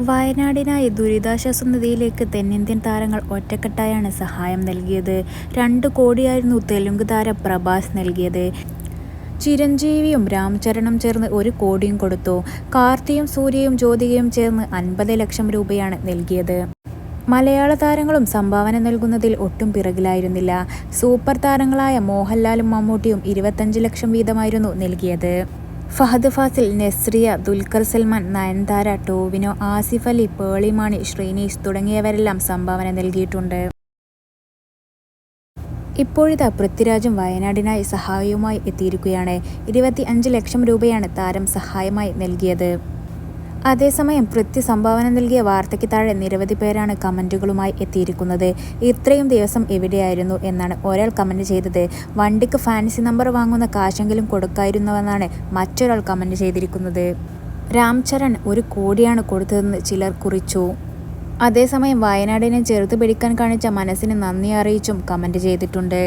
വയനാടിനായി ദുരിതാശ്വാസ നിധിയിലേക്ക് തെന്നിന്ത്യൻ താരങ്ങൾ ഒറ്റക്കെട്ടായാണ് സഹായം നൽകിയത്. രണ്ട് കോടിയായിരുന്നു തെലുങ്ക് താരം പ്രഭാസ് നൽകിയത്. ചിരഞ്ജീവിയും രാംചരണും ചേർന്ന് ഒരു കോടിയും കൊടുത്തു. കാർത്തിയും സൂര്യയും ജ്യോതികയും ചേർന്ന് അൻപത് ലക്ഷം രൂപയാണ് നൽകിയത്. മലയാള താരങ്ങളും സംഭാവന നൽകുന്നതിൽ ഒട്ടും പിറകിലായിരുന്നില്ല. സൂപ്പർ താരങ്ങളായ മോഹൻലാലും മമ്മൂട്ടിയും ഇരുപത്തഞ്ച് ലക്ഷം വീതമായിരുന്നു നൽകിയത്. ഫഹദ് ഫാസിൽ നെസ്രിയ ദുൽഖർ സൽമാൻ നയൻതാര ടോവിനോ ആസിഫ് അലി പേളിമാണി ശ്രീനീഷ് തുടങ്ങിയവരെല്ലാം സംഭാവന നൽകിയിട്ടുണ്ട്. ഇപ്പോഴിതാ പൃഥ്വിരാജും വയനാടിനായി സഹായവുമായി എത്തിയിരിക്കുകയാണ്. ഇരുപത്തി ലക്ഷം രൂപയാണ് താരം സഹായമായി നൽകിയത്. അതേസമയം പൃഥ്വി സംഭാവന നൽകിയ വാർത്തയ്ക്ക് താഴെ നിരവധി പേരാണ് കമന്റുകളുമായി എത്തിയിരിക്കുന്നത്. ഇത്രയും ദിവസം എവിടെയായിരുന്നു എന്നാണ് ഒരാൾ കമന്റ് ചെയ്തത്. വണ്ടിക്ക് ഫാൻസി നമ്പർ വാങ്ങുന്ന കാശെങ്കിലും കൊടുക്കായിരുന്നുവെന്നാണ് മറ്റൊരാൾ കമന്റ് ചെയ്തിരിക്കുന്നത്. രാംചരൺ ഒരു കോടിയാണ് കൊടുത്തതെന്ന് ചിലർ കുറിച്ചു. അതേസമയം വയനാടിനെ ചെറുത്ത് പിടിക്കാൻ കാണിച്ച മനസ്സിന് നന്ദി അറിയിച്ചും കമന്റ് ചെയ്തിട്ടുണ്ട്.